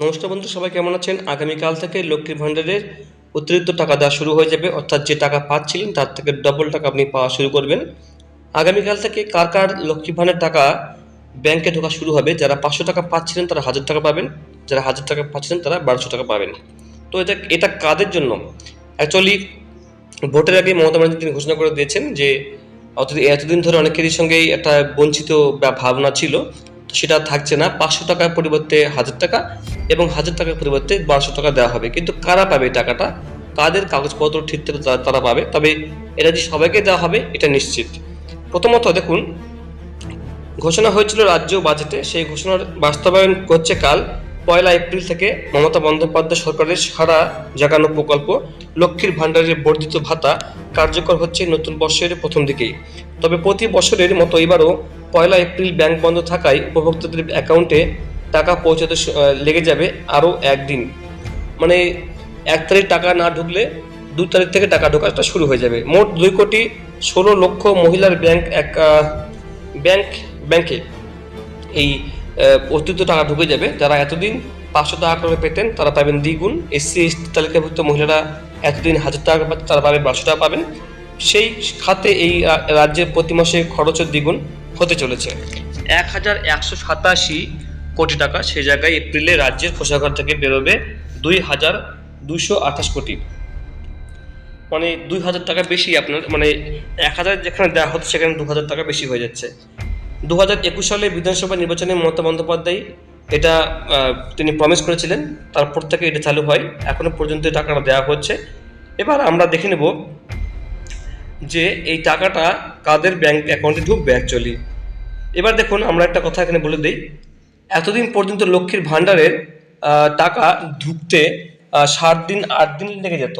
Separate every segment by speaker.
Speaker 1: নমস্কার বন্ধু, সবাই কেমন আছেন? আগামীকাল থেকে লক্ষ্মীর ভাণ্ডারের অতিরিক্ত টাকা দেওয়া শুরু হয়ে যাবে। অর্থাৎ যে টাকা পাচ্ছিলেন, তার থেকে ডবল টাকা আপনি পাওয়া শুরু করবেন। আগামীকাল থেকে কার কার লক্ষ্মী ভাণ্ডার টাকা ব্যাংকে ঢোকা শুরু হবে, যারা পাঁচশো টাকা পাচ্ছিলেন, তারা হাজার টাকা পাবেন। যারা হাজার টাকা পাচ্ছিলেন, তারা বারোশো টাকা পাবেন। তো এটা এটা কাদের জন্য? অ্যাকচুয়ালি ভোটের আগে মমতা ব্যানার্জি তিনি ঘোষণা করে দিয়েছেন যে অর্থাৎ এতদিন ধরে অনেকেরই সঙ্গেই একটা বঞ্চিত ভাবনা ছিল। সেটা থাকছে না। পাঁচশো টাকার পরিবর্তে হাজার টাকা এবং হাজার টাকার পরিবর্তে বারোশো টাকা দেওয়া হবে। কিন্তু কারা পাবে টাকাটা? কাদের কাগজপত্র ঠিক থেকে তারা- পাবে? তবে এটা যে সবাইকে দেওয়া হবে, এটা নিশ্চিত। প্রথমত দেখুন, ঘোষণা হয়েছিল রাজ্য বাজেটে। সেই ঘোষণার বাস্তবায়ন করছে কাল। পয়লা এপ্রিল থেকে মমতা বন্দ্যোপাধ্যায় সরকারের সারা জাগানো প্রকল্প। লক্ষ্মীর ভাণ্ডারের বর্ধিত ভাতা কার্যকর হচ্ছে নতুন বর্ষের প্রথম দিকেই। তবে প্রতি বছরের মতো এবারও পয়লা এপ্রিল ব্যাংক বন্ধ থাকায় উপভোক্তাদের অ্যাকাউন্টে টাকা পৌঁছাতে লেগে যাবে আরও একদিন। মানে এক তারিখ টাকা না ঢুকলে দু তারিখ থেকে টাকা ঢোকাটা শুরু হয়ে যাবে। মোট দুই কোটি ষোলো লক্ষ মহিলার ব্যাংক এক ব্যাংক, ব্যাংকে এই অতিরিক্ত টাকা ঢুকে যাবে। যারা এতদিন পাঁচশো টাকা করে পেতেন, তারা পাবেন দ্বিগুণ। এসসি, এসটি তালিকাভুক্ত মহিলারা এতদিন হাজার টাকা তারা পাবেন পাঁচশো টাকা পাবেন। সেই খাতে এই রাজ্যের প্রতি মাসে খরচের দ্বিগুণ। হতে চলেছে। এক হাজার একশো সাতাশি কোটি টাকা সে জায়গায় এপ্রিলে রাজ্যের কোষাগার থেকে বেরোবে দুই হাজার দুশো আঠাশ কোটি। মানে দুই হাজার টাকা বেশি আপনার মানে এক হাজার যেখানে দেওয়া হতো সেখানে দু হাজার টাকা বেশি হয়ে যাচ্ছে। দু হাজার একুশ সালে বিধানসভা নির্বাচনে মমতা বন্দ্যোপাধ্যায় এটা তিনি প্রমিস করেছিলেন, তারপর থেকে এটা চালু হয়, এখনও পর্যন্ত টাকাটা দেওয়া হচ্ছে। এবার আমরা দেখে নেব যে এই টাকাটা কাদের ব্যাংক অ্যাকাউন্টে ঢুকবে অ্যাকচুয়ালি এবার দেখুন, আমরা একটা কথা এখানে বলে দিই। এতদিন পর্যন্ত লক্ষ্মীর ভাণ্ডারের টাকা ঢুকতে সাত দিন, আট দিন লেগে যেত।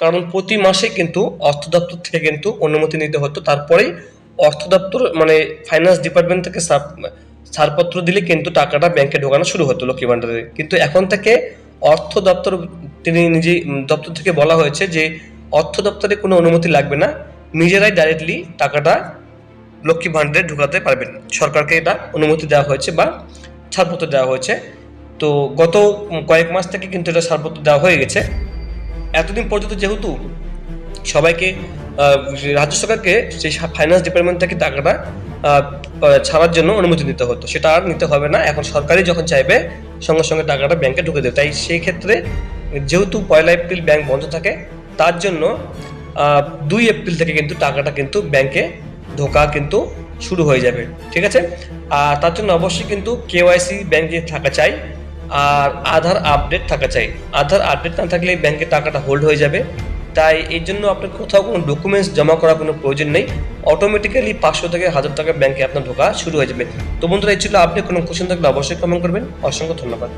Speaker 1: কারণ প্রতি মাসে কিন্তু অর্থ দপ্তর থেকে কিন্তু অনুমতি নিতে হতো। তারপরেই অর্থ দপ্তর মানে ফাইন্যান্স ডিপার্টমেন্ট থেকে ছাড়পত্র দিলে কিন্তু টাকাটা ব্যাংকে ঢোকানো শুরু হতো লক্ষ্মী ভাণ্ডারে। কিন্তু এখন থেকে অর্থ দপ্তর, তিনি নিজেই দপ্তর থেকে বলা হয়েছে যে অর্থ দপ্তরে কোনো অনুমতি লাগবে না। নিজেরাই ডাইরেক্টলি টাকাটা লক্ষ্মী ভাণ্ডারে ঢোকাতে পারবেন। সরকারকে এটা অনুমতি দেওয়া হয়েছে বা ছাড়পত্র দেওয়া হয়েছে। তো গত কয়েক মাস থেকে কিন্তু এটা ছাড়পত্র দেওয়া হয়ে গেছে। এতদিন পর্যন্ত যেহেতু সবাইকে রাজ্য সরকারকে সেই ফাইন্যান্স ডিপার্টমেন্ট থেকে টাকাটা ছাড়ার জন্য অনুমতি নিতে হতো। সেটা আর নিতে হবে না। এখন সরকারই যখন চাইবে, সঙ্গে সঙ্গে টাকাটা ব্যাংকে ঢুকে দেবে। তাই সেই ক্ষেত্রে যেহেতু পয়লা এপ্রিল ব্যাংক বন্ধ থাকে, তার জন্য দুই এপ্রিল থেকে কিন্তু টাকাটা কিন্তু ব্যাংকে ঢোকা কিন্তু শুরু হয়ে যাবে, ঠিক আছে? আর তার জন্য অবশ্যই কিন্তু কেওয়াইসি ব্যাংকে থাকা চাই, আর আধার আপডেট থাকা চাই। আধার আপডেট না থাকলে ব্যাংকে টাকাটা হোল্ড হয়ে যাবে। তাই এর জন্য আপনার কোথাও কোনো ডকুমেন্টস জমা করার কোনো প্রয়োজন নেই। অটোমেটিক্যালি পাঁচশো থেকে হাজার টাকা ব্যাংকে আপনার ঢোকা শুরু হয়ে যাবে। তো বন্ধুরা, এই ছিল আপনি কোনো কোশ্চেন থাকলে অবশ্যই কমেন্ট করবেন। অসংখ্য ধন্যবাদ।